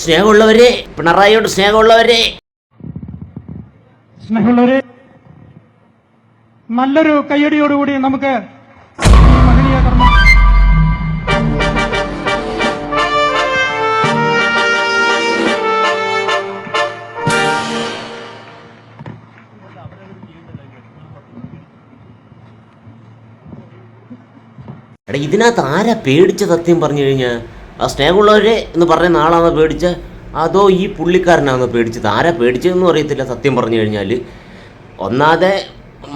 സ്നേഹമുള്ളവരെ പിണറായിയോട് സ്നേഹമുള്ളവരെ. സ്നേഹമുള്ളവരെ നല്ലൊരു കയ്യടിയോടുകൂടി നമുക്ക് ഈ മഹനീയ കർമ്മം എടാ ഇതിനകത്ത് ആരാ പേടിച്ച സത്യം പറഞ്ഞു കഴിഞ്ഞാൽ ആ സ്നേഹമുള്ളവരെ എന്ന് പറയുന്ന ആളാണോ പേടിച്ച അതോ ഈ പുള്ളിക്കാരനാണോ പേടിച്ചത്? ആരാ പേടിച്ചതെന്നും അറിയത്തില്ല സത്യം പറഞ്ഞു കഴിഞ്ഞാൽ ഒന്നാതെ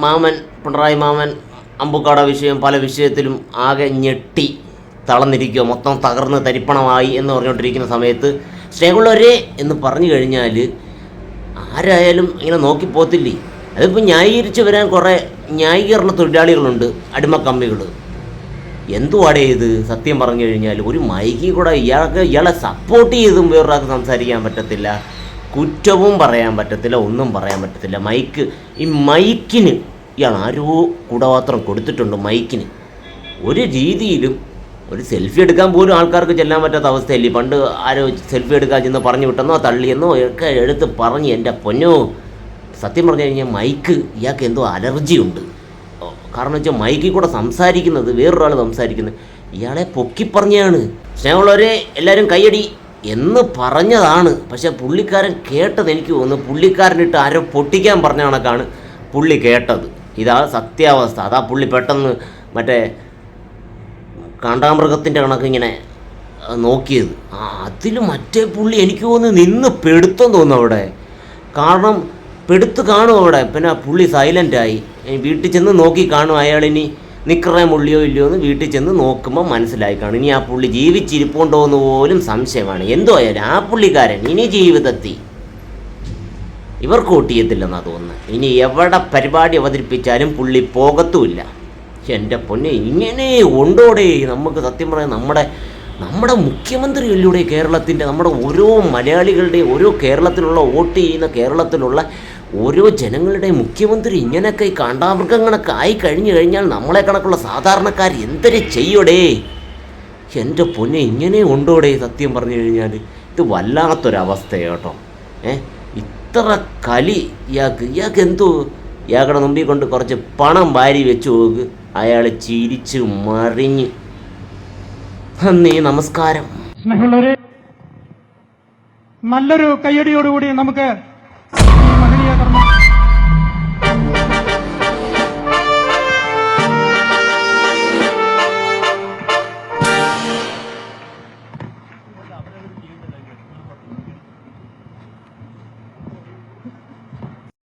മാമൻ പിണറായി മാമൻ അമ്പുക്കാട വിഷയം പല വിഷയത്തിലും ആകെ ഞെട്ടി തളർന്നിരിക്കുക മൊത്തം തകർന്ന് തരിപ്പണമായി എന്ന് പറഞ്ഞുകൊണ്ടിരിക്കുന്ന സമയത്ത് സ്നേഹമുള്ളവരെ എന്ന് പറഞ്ഞു കഴിഞ്ഞാൽ ആരായാലും ഇങ്ങനെ നോക്കിപ്പോത്തില്ലേ അതിപ്പോൾ ന്യായീകരിച്ച് വരാൻ കുറേ ന്യായീകരണ തൊഴിലാളികളുണ്ട് അടിമക്കമ്മികൾ എന്തുവാടേ ഇത്? സത്യം പറഞ്ഞു കഴിഞ്ഞാൽ ഒരു മൈക്കി കൂടെ ഇയാൾക്ക് ഇയാളെ സപ്പോർട്ട് ചെയ്തും വേറൊരാൾക്ക് സംസാരിക്കാൻ പറ്റത്തില്ല. കുറ്റവും പറയാൻ പറ്റത്തില്ല ഒന്നും പറയാൻ പറ്റത്തില്ല. മൈക്ക് ഈ മൈക്കിന് ഇയാൾ ആരോ കുടപാത്രം കൊടുത്തിട്ടുണ്ട് മൈക്കിന്. ഒരു രീതിയിലും ഒരു സെൽഫി എടുക്കാൻ പോലും ആൾക്കാർക്ക് ചെല്ലാൻ പറ്റാത്ത അവസ്ഥയല്ലേ? പണ്ട് ആരോ സെൽഫി എടുക്കാൻ ചെന്ന് പറഞ്ഞു വിട്ടെന്നോ തള്ളിയെന്നോ ഒക്കെ എടുത്ത് പറഞ്ഞ് എന്റെ പൊന്നോ. സത്യം പറഞ്ഞു കഴിഞ്ഞാൽ മൈക്ക് ഇയാൾക്ക് എന്തോ അലർജി ഉണ്ട് ഓ, കാരണം വെച്ചാൽ മൈക്കിൽ കൂടെ സംസാരിക്കുന്നത് വേറൊരാൾ സംസാരിക്കുന്നത് ഇയാളെ പൊക്കിപ്പറഞ്ഞാണ് സ്നേഹമുള്ളവരെ എല്ലാവരും കൈയടി എന്ന് പറഞ്ഞതാണ്. പക്ഷെ പുള്ളിക്കാരൻ കേട്ടത് എനിക്ക് തോന്നുന്നു. പുള്ളിക്കാരനിട്ട് ആരോ പൊട്ടിക്കാൻ പറഞ്ഞ കണക്കാണ് പുള്ളി കേട്ടത്. ഇതാ സത്യാവസ്ഥ. അതാ പുള്ളി പെട്ടെന്ന് മറ്റേ കാണ്ടാമൃഗത്തിന്റെ കണക്ക് ഇങ്ങനെ നോക്കിയത്. അതിൽ മറ്റേ പുള്ളി എനിക്ക് തോന്നുന്നു നിന്ന് പെടുത്തം തോന്നുന്നു അവിടെ. കാരണം പെടുത്ത് കാണും അവിടെ. പിന്നെ പുള്ളി സൈലന്റായി വീട്ടിൽ ചെന്ന് നോക്കി കാണും അയാൾ ഇനി നിക്കറേ മുള്ളിയോ ഇല്ലയോ എന്ന് വീട്ടിൽ ചെന്ന് നോക്കുമ്പോൾ മനസ്സിലായി കാണും. ഇനി ആ പുള്ളി ജീവിച്ചിരിപ്പുണ്ടോ എന്ന് പോലും സംശയമാണ്. എന്തോ ആയാലും ആ പുള്ളിക്കാരൻ ഇനി ജീവിതത്തിൽ ഇവർക്ക് വോട്ട് ചെയ്യത്തില്ലെന്നാണ് തോന്നുന്നത് ഇനി എവിടെ പരിപാടി അവതരിപ്പിച്ചാലും പുള്ളി പോകത്തുമില്ല. എന്റെ പൊന്നെ ഇങ്ങനെ ഉണ്ടോടെ? നമുക്ക് സത്യം പറയാം നമ്മുടെ നമ്മുടെ മുഖ്യമന്ത്രി അല്ലൂടെ കേരളത്തിന്റെ നമ്മുടെ ഓരോ മലയാളികളുടെയും ഓരോ കേരളത്തിലുള്ള വോട്ട് ചെയ്യുന്ന കേരളത്തിലുള്ള ഓരോ ജനങ്ങളുടെ മുഖ്യമന്ത്രി ഇങ്ങനെയൊക്കെ ഈ കാണ്ടാമൃഗങ്ങളൊക്കെ ആയി കഴിഞ്ഞു കഴിഞ്ഞാൽ നമ്മളെ കണക്കുള്ള സാധാരണക്കാർ എന്തൊരു ചെയ്യോടേ? എന്റെ പൊന്നെ ഇങ്ങനെ ഉണ്ടോടേ സത്യം പറഞ്ഞു കഴിഞ്ഞാൽ? ഇത് വല്ലാത്തൊരവസ്ഥ കേട്ടോ. ഏ? ഇത്ര കലി ഇയാൾക്ക് ഇയാൾക്ക് എന്തോ? ഇയാളുടെ മുമ്പിൽ കൊണ്ട് കുറച്ച് പണം വാരി വെച്ച് പോകുക അയാൾ ചിരിച്ച് മറിഞ്ഞ്. നന്ദി നമസ്കാരം. നല്ലൊരു കയ്യടിയോടുകൂടി നമുക്ക് ਮਗਨੀਆ ਕਰਨਾ